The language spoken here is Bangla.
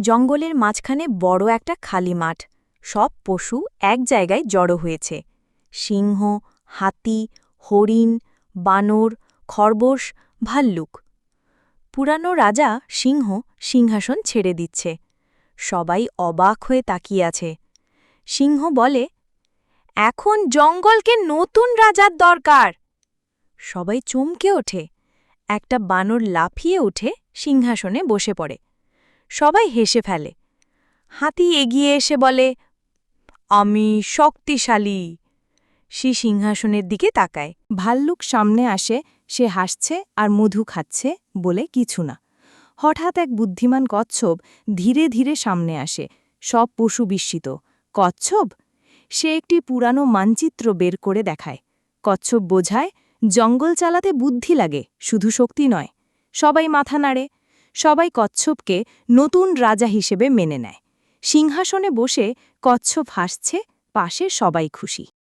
জঙ্গলের মাঝখানে বড় একটা খালি মাঠ। সব পশু এক জায়গায় জড়ো হয়েছে। সিংহ, হাতি, হরিণ, বানর, খরগোশ, ভাল্লুক। পুরানো রাজা সিংহ সিংহাসন ছেড়ে দিচ্ছে। সবাই অবাক হয়ে তাকিয়ে আছে। সিংহ বলে, এখন জঙ্গলকে নতুন রাজার দরকার। সবাই চমকে ওঠে। একটা বানর লাফিয়ে উঠে সিংহাসনে বসে পড়ে। সবাই হেসে ফেলে। হাতি এগিয়ে এসে বলে, আমি শক্তিশালী। সে সিংহাসনের দিকে তাকায়। ভাল্লুক সামনে আসে, সে হাসছে আর মধু খাচ্ছে বলে কিছু না। হঠাৎ এক বুদ্ধিমান কচ্ছপ ধীরে ধীরে সামনে আসে। সব পশু বিস্মিত। কচ্ছপ? সে একটি পুরানো মানচিত্র বের করে দেখায়। কচ্ছপ বোঝায়, জঙ্গল চালাতে বুদ্ধি লাগে, শুধু শক্তি নয়। সবাই মাথা নাড়ে। সবাই কচ্ছপকে নতুন রাজা হিসেবে মেনে নেয়। সিংহাসনে বসে কচ্ছপ হাসছে পাশে সবাই খুশি।